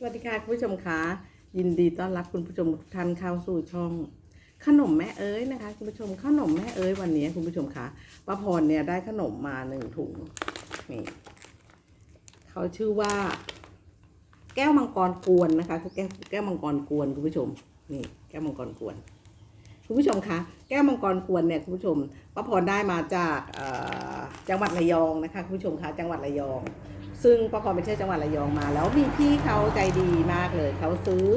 สวัสดีค่ะคุณผู้ชมคะยินดีต้อนรับคุณผู้ชมทุกท่านเข้าสู่ช่อง ขนมแม่เอ้ยนะคะ คุณผู้ชมขนมแม่เอ้ยวันนี้คุณผู้ชมคะป้าพรเนี่ยได้ขนมมาหนึ่งถุงนี่เขาชื่อว่า แก้วมังกรกวนนะคะคือแก้วแก้วมังกรกวนคุณผู้ชมนี่แก้วมังกรกวน คุณผู้ชมคะแก้วมังกรกวนเนี่ยคุณผู้ชมป้าพรได้มาจากจังหวัดระยองนะคะคุณผู้ชมคะจังหวัดระยอง ซึ่งป้าพรไปเที่จังหวัดระยองมา แล้วมีพี่เขาใจดีมากเลย เขาซื้อ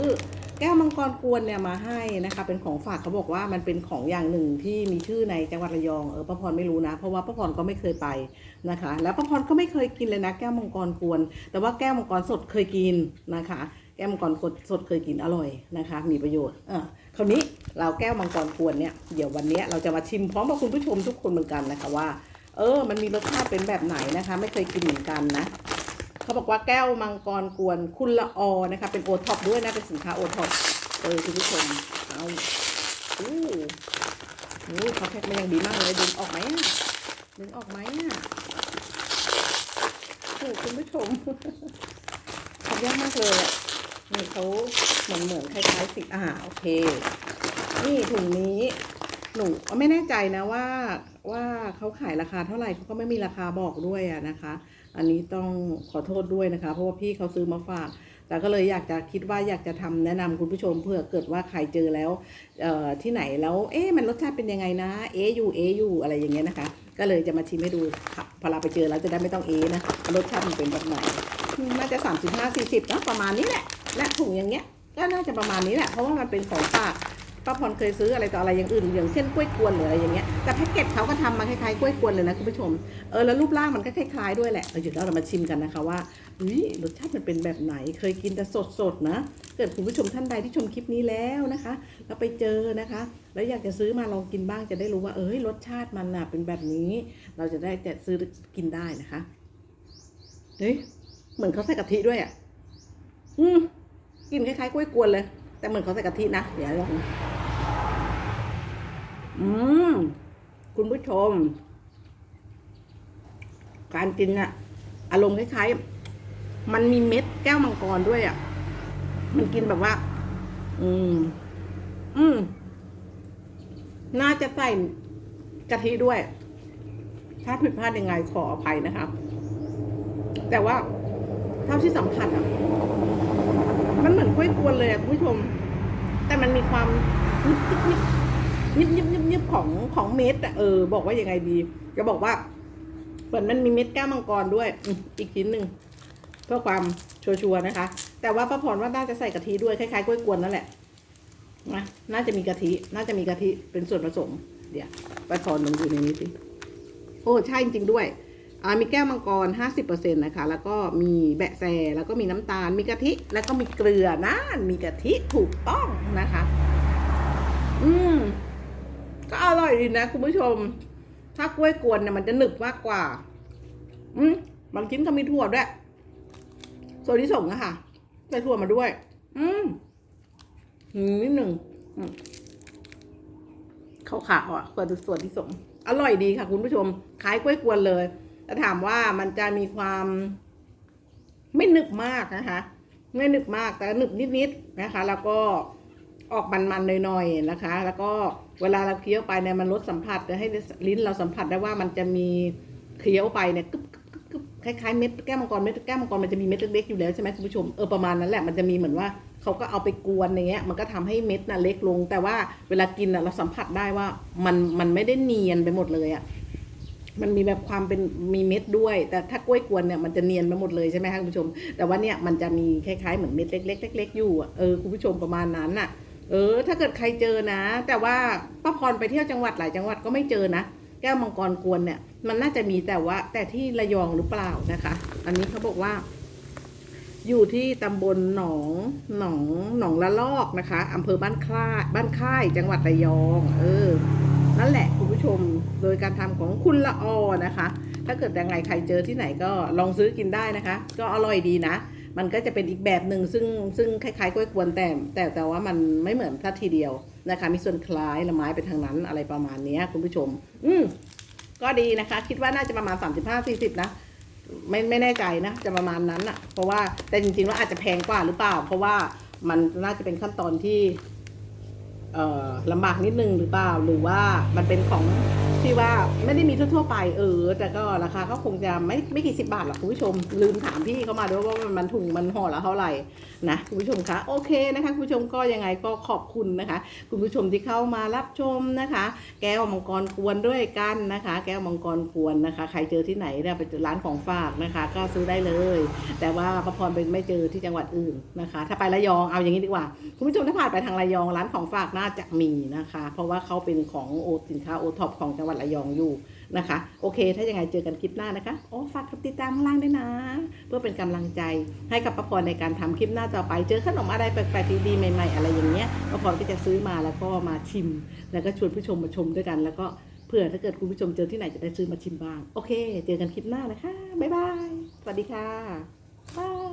แก้วมังกรกวนเนี่ยมาให้นะคะ เป็นของฝากเขาบอกว่ามันเป็นของอย่างหนึ่งที่มีชื่อในจังหวัดระยองเออป้าพรไม่รู้นะ เพราะว่าป้าพรก็ไม่เคยไปนะคะ แล้วป้าพรก็ไม่เคยกินเลยนะแก้วมังกรกวน แต่ว่าแก้วมังกรสดเคยกินนะคะ แก้วมังกรสดเคยกินอร่อยนะคะ มีประโยชน์เออคราวนี้เราแก้วมังกรกวนเนี่ยเดี๋ยววันนี้เราจะมาชิมพร้อมกับคุณผู้ชมทุกคนเหมือนกันนะคะว่าเออ มันมีรสชาติเป็นแบบไหนนะคะ ไม่เคยกินเหมือนกันนะ เขาบอกว่าแก้วมังกรกวนคุณละออนะคะ เป็นโอท็อปด้วยนะ เป็นสินค้าโอท็อปเออคุณผู้ชมเอาอู้หูเขาแพ็คมาอย่างดีมากเลยดึงออกไหมอะดึงออกไหมอะโอ้คุณผู้ชมทำยากมากเลยอะนี่เขาเหมือนเหมือนคล้ายๆสิอ่าโอเค นี่ถุงนี้หนูไม่แน่ใจนะว่าว่าเขาขายราคาเท่าไหร่เขาก็ไม่มีราคาบอกด้วยอะนะคะ อันนี้ต้องขอโทษด้วยนะคะ เพราะว่าพี่เขาซื้อมาฝาก แต่ก็เลยอยากจะคิดว่าอยากจะทำแนะนำคุณผู้ชมเพื่อเกิดว่าใครเจอแล้วที่ไหนแล้ว เอ๊ะมันรสชาติเป็นยังไงนะ เอ๊อยู่เอ๊อยู่อะไรอย่างเงี้ยนะคะ ก็เลยจะมาชิมให้ดูค่ะพอเราไปเจอแล้วจะได้ไม่ต้องเอ๊ะนะรสชาติมันเป็นแบบไหนอืมน่าจะ 35 40นะประมาณนี้แหละและถุงอย่างเงี้ยก็น่าจะประมาณนี้แหละเพราะว่ามันเป็นของฝาก ป้าพรเคยซื้ออะไรต่ออะไรอย่างอื่นอย่างเช่นกล้วยกวนหรืออะไรอย่างเงี้ยแต่แพ็กเกจเขาก็ทำมาคล้ายๆกล้วยกวนเลยนะคุณผู้ชมเออแล้วรูปร่างมันก็คล้ายๆด้วยแหละเดี๋ยวเรามาชิมกันนะคะว่าอุ้ยรสชาติมันเป็นแบบไหนเคยกินแต่สดๆนะ เกิดคุณผู้ชมท่านใดที่ชมคลิปนี้แล้วนะคะ แล้วไปเจอนะคะ แล้วอยากจะซื้อมาลองกินบ้างจะได้รู้ว่าเอ้ยรสชาติมันน่ะเป็นแบบนี้ เราจะได้จะซื้อกินได้นะคะเฮ้ยเหมือนเขาใส่กะทิด้วยอะอืมกินคล้ายๆกล้วยกวนเลย แต่เหมือนเขาใส่กะทินะเดี๋ยวลอง อืมคุณผู้ชม การกินอะอารมณ์คล้ายๆ มันมีเม็ดแก้วมังกรด้วยอะมันกินแบบว่า อืม อืม น่าจะใส่กะทิด้วย ถ้าผิดพลาดยังไงขออภัยนะคะ แต่ว่าเท่าที่สัมผัสอะมันเหมือนกล้วยกวนเลยอะคุณผู้ชม แต่มันมีความนิดนิดนิด ยิบยิบยิบยิบของของเม็ดอะเออ บอกว่ายังไงดี จะบอกว่าเหมือนมันมีเม็ดแก้วมังกรด้วยอีกชิ้นหนึ่งเพื่อความชัวร์ๆนะคะ แต่ว่าป้าพรว่าน่าจะใส่กะทิด้วยคล้ายๆกล้วยกวนนั่นแหละนะน่าจะมีกะทิ น่าจะมีกะทิเป็นส่วนผสม เดี๋ยวป้าพรลองดูในนี้สิโอ้ใช่จริงๆด้วยอ่ามีแก้วมังกร 50%นะคะ แล้วก็มีแบะแซแล้วก็มีน้ำตาล มีกะทิ แล้วก็มีเกลือนะมีกะทิถูกต้องนะคะ อืม ก็อร่อยดีนะคุณผู้ชม ถ้ากล้วยกวนเนี่ยมันจะหนึบมากกว่า อืมบางชิ้นก็มีถั่วด้วยส่วนที่ส่งอะค่ะใส่ถั่วมาด้วย อืมอืมนิดหนึ่งอืมขาวอะส่วนส่วนที่ส่งอร่อยดีค่ะ คุณผู้ชมคล้ายกล้วยกวนเลยแต่ถามว่ามันจะมีความ ไม่หนึบมากนะคะ ไม่หนึบมากแต่หนึบนิดๆนะคะ แล้วก็ ออกมันๆหน่อยๆนะคะ แล้วก็เวลาเราเคี้ยวไปเนี่ยมันลดสัมผัสจะให้ลิ้นเราสัมผัสได้ว่ามันจะมีเคี้ยวไปเนี่ยกึบกึบกึบกึบคล้ายๆเม็ดแก้วมังกรเม็ดแก้วมังกรมันจะมีเม็ดเล็กๆอยู่แล้วใช่ไหมคุณผู้ชมเออประมาณนั้นแหละมันจะมีเหมือนว่าเขาก็เอาไปกวนอย่างเงี้ยมันก็ทำให้เม็ดน่ะเล็กลง แต่ว่าเวลากินน่ะเราสัมผัสได้ว่ามันมันไม่ได้เนียนไปหมดเลยอะมันมีแบบความเป็นมีเม็ดด้วย แต่ถ้ากล้วยกวนเนี่ยมันจะเนียนไปหมดเลยใช่ไหมคะคุณผู้ชม แต่ว่าเนี่ยมันจะมีคล้ายๆเหมือนเม็ดเล็กๆเล็กๆอยู่เออคุณผู้ชมประมาณนั้นน่ะ เออ ถ้าเกิดใครเจอนะ แต่ว่าป้าพรไปเที่ยวจังหวัดหลายจังหวัดก็ไม่เจอนะ แก้วมังกรกวนเนี่ย มันน่าจะมีแต่ว่า แต่ที่ระยองหรือเปล่านะคะ อันนี้เขาบอกว่า อยู่ที่ตำบลหนองหนองหนองละลอกนะคะอำเภอบ้านค่ายบ้านค่ายจังหวัดระยอง เออ นั่นแหละคุณผู้ชมโดยการทำของคุณละออนะคะ ถ้าเกิดยังไงใครเจอที่ไหนก็ลองซื้อกินได้นะคะ ก็อร่อยดีนะ มันก็จะเป็นอีกแบบหนึ่งซึ่งซึ่งคล้ายๆกล้วยกวนแต่แต่แต่ว่ามันไม่เหมือนทัทีเดียวนะคะ มีส่วนคล้ายละไม้ไปทางนั้นอะไรประมาณนี้คุณผู้ชม อืมก็ดีนะคะ คิดว่าน่าจะประมาณ 35-40 นะไม่ไม่แน่ใจนะ จะประมาณนั้นอะเพราะว่าแต่จริงๆแล้วอาจจะแพงกว่าหรือเปล่า เพราะว่ามันน่าจะเป็นขั้นตอนที่ ลำบากนิดนึงหรือเปล่าหรือว่ามันเป็นของที่ว่าไม่ได้มีทั่วๆไปเออ แต่ก็ราคาก็คงจะไม่ไม่กี่สิบบาทหรอกคุณผู้ชม ลืมถามพี่เขามาด้วยว่ามันมันถุงมันห่อละเท่าไหร่นะคุณผู้ชมคะโอเคนะคะคุณผู้ชมก็ยังไงก็ขอบคุณนะคะ คุณผู้ชมที่เข้ามารับชมนะคะ แก้วมังกรกวนด้วยกันนะคะ แก้วมังกรกวนนะคะ ใครเจอที่ไหนเนี่ยไปร้านของฝากนะคะ ก็ซื้อได้เลย แต่ว่าพระพรเป็นไม่เจอที่จังหวัดอื่นนะคะ ถ้าไประยองเอาอย่างนี้ดีกว่า คุณผู้ชมถ้าผ่านไปทางระยองร้านของฝากน่าจะมีนะคะ เพราะว่าเขาเป็นของโอสินค้าโอท็อปของจังหวัดระยองอยู่นะคะ โอเค ถ้ายังไงเจอกันคลิปหน้านะคะโอ้ฝากกดติดตามข้างล่างด้วยนะ เพื่อเป็นกำลังใจให้กับป้าพรในการทำคลิปหน้าต่อไป เจอขนมอะไรแปลกๆดีๆใหม่ๆ อะไรอย่างเงี้ยป้าพรก็จะซื้อมาแล้วก็มาชิม แล้วก็ชวนผู้ชมมาชมด้วยกัน แล้วก็เผื่อถ้าเกิดคุณผู้ชมเจอที่ไหนจะได้ซื้อมาชิมบ้าง โอเค เจอกันคลิปหน้านะคะบ๊ายบายสวัสดีค่ะ